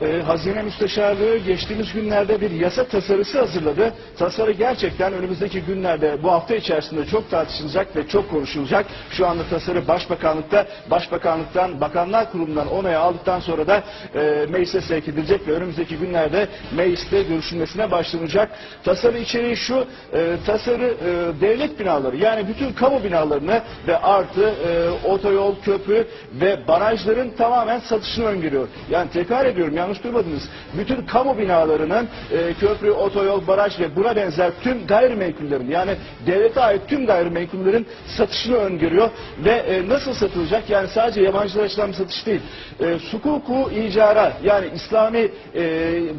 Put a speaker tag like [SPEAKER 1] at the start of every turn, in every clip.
[SPEAKER 1] e, Hazine Müsteşarlığı geçtiğimiz günlerde bir yasa tasarısı hazırladı. Tasarı gerçekten önümüzdeki günlerde bu hafta içerisinde çok tartışılacak ve çok konuşulacak. Şu anda tasarı Başbakanlıkta, Başbakanlıktan, Bakanlar Kurulu'ndan onayı aldıktan sonra da e, meclise sevk edilecek ve önümüzdeki günlerde mecliste görüşülmesine başlanacak. Tasarı içeriği şu, e, tasarı e, devlet binaları yani bütün kamu binalarını ve artı e, otoyol, köprü ve barajların tamamen satışını öngörüyor. Yani tekrar ediyorum yanlış duymadınız. Bütün kamu binalarının e, köprü, otoyol, baraj ve buna benzer tüm gayrimenkullerin yani devlete ait tüm gayrimenkullerin satışını öngörüyor ve e, nasıl satılacak? Yani sadece yabancılar açılan bir satış değil. E, sukuku icara yani İslami e,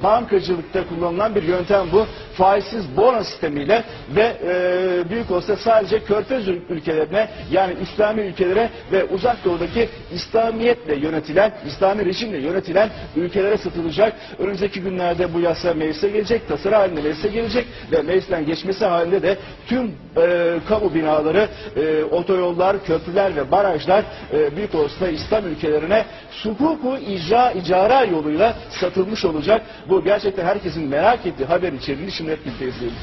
[SPEAKER 1] bankacılıkta kullanılan bir yöntem bu. Faizsiz bono sistemiyle ve e, büyük olsa sadece körfez ülkelerine yani İslami ülkelere ve uzak doğudaki İslamiyetle yönetilen, İslami rejimle yönetilen ülkelere satılacak. Önümüzdeki günlerde bu yasa meclise gelecek, tasarı halinde meclise gelecek ve meclisten geçmesi halinde de tüm e, kamu binaları, e, otoyollar, köprüler ve barajlar e, büyük olasılıkla İslam ülkelerine sukuku icra icara yoluyla satılmış olacak. Bu gerçekten herkesin merak ettiği haber içeriğini şimdi hep birlikte izleyelim.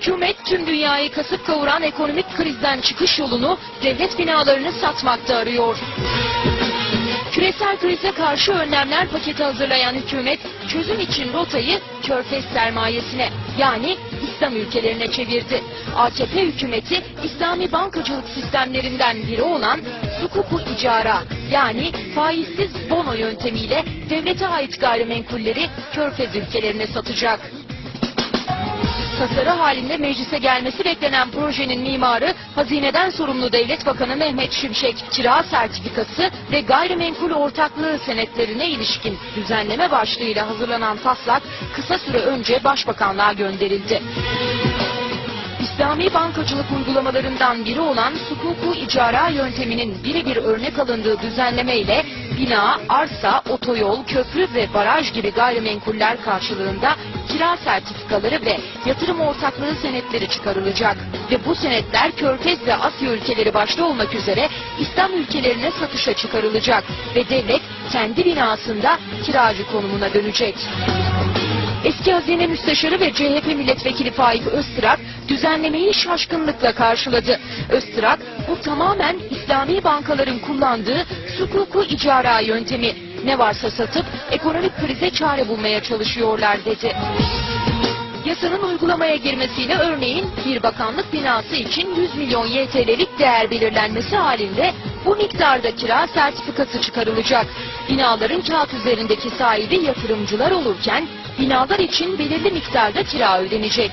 [SPEAKER 2] Hükümet tüm dünyayı kasıp kavuran ekonomik krizden çıkış yolunu devlet binalarını satmakta arıyor. Küresel krize karşı önlemler paketi hazırlayan hükümet çözüm için rotayı körfez sermayesine yani İslam ülkelerine çevirdi. AKP hükümeti İslami bankacılık sistemlerinden biri olan sukuku icara yani faizsiz bono yöntemiyle devlete ait gayrimenkulleri körfez ülkelerine satacak. Tasarı halinde meclise gelmesi beklenen projenin mimarı hazineden sorumlu Devlet Bakanı Mehmet Şimşek kira sertifikası ve gayrimenkul ortaklığı senetlerine ilişkin düzenleme başlığıyla hazırlanan taslak kısa süre önce Başbakanlığa gönderildi. İslami bankacılık uygulamalarından biri olan sukuku icara yönteminin birebir örnek alındığı düzenleme ile bina, arsa, otoyol, köprü ve baraj gibi gayrimenkuller karşılığında kira sertifikaları ve yatırım ortaklığı senetleri çıkarılacak. Ve bu senetler Körfez ve Asya ülkeleri başta olmak üzere İslam ülkelerine satışa çıkarılacak ve devlet kendi binasında kiracı konumuna dönecek. Eski Hazine Müsteşarı ve CHP Milletvekili Faik Öztrak düzenlemeyi şaşkınlıkla karşıladı. Öztrak bu tamamen İslami bankaların kullandığı sukuku icara yöntemi. Ne varsa satıp ekonomik krize çare bulmaya çalışıyorlar dedi. Yasanın uygulamaya girmesiyle örneğin bir bakanlık binası için 100 milyon YTL'lik değer belirlenmesi halinde bu miktarda kira sertifikası çıkarılacak. Binaların kağıt üzerindeki sahibi yatırımcılar olurken binalar için belirli miktarda kira ödenecek.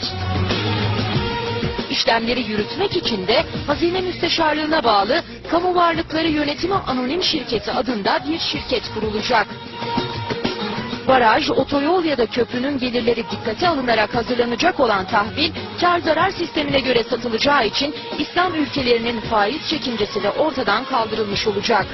[SPEAKER 2] İşlemleri yürütmek için de Hazine Müsteşarlığına bağlı Kamu Varlıkları Yönetimi Anonim Şirketi adında bir şirket kurulacak. Baraj, otoyol ya da köprünün gelirleri dikkate alınarak hazırlanacak olan tahvil, kar zarar sistemine göre satılacağı için İslam ülkelerinin faiz çekincesi de ortadan kaldırılmış olacak.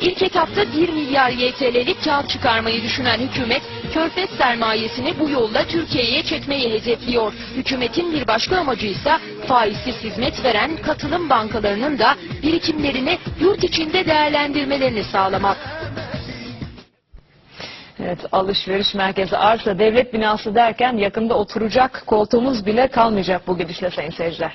[SPEAKER 2] İlk etapta 1 milyar YTL'lik kağıt çıkarmayı düşünen hükümet, körfez sermayesini bu yolla Türkiye'ye çekmeyi hedefliyor. Hükümetin bir başka amacı ise faizsiz hizmet veren katılım bankalarının da birikimlerini yurt içinde değerlendirmelerini sağlamak.
[SPEAKER 3] Evet, alışveriş merkezi, arsa, devlet binası derken yakında oturacak koltuğumuz bile kalmayacak bu gidişle sayın seyirciler.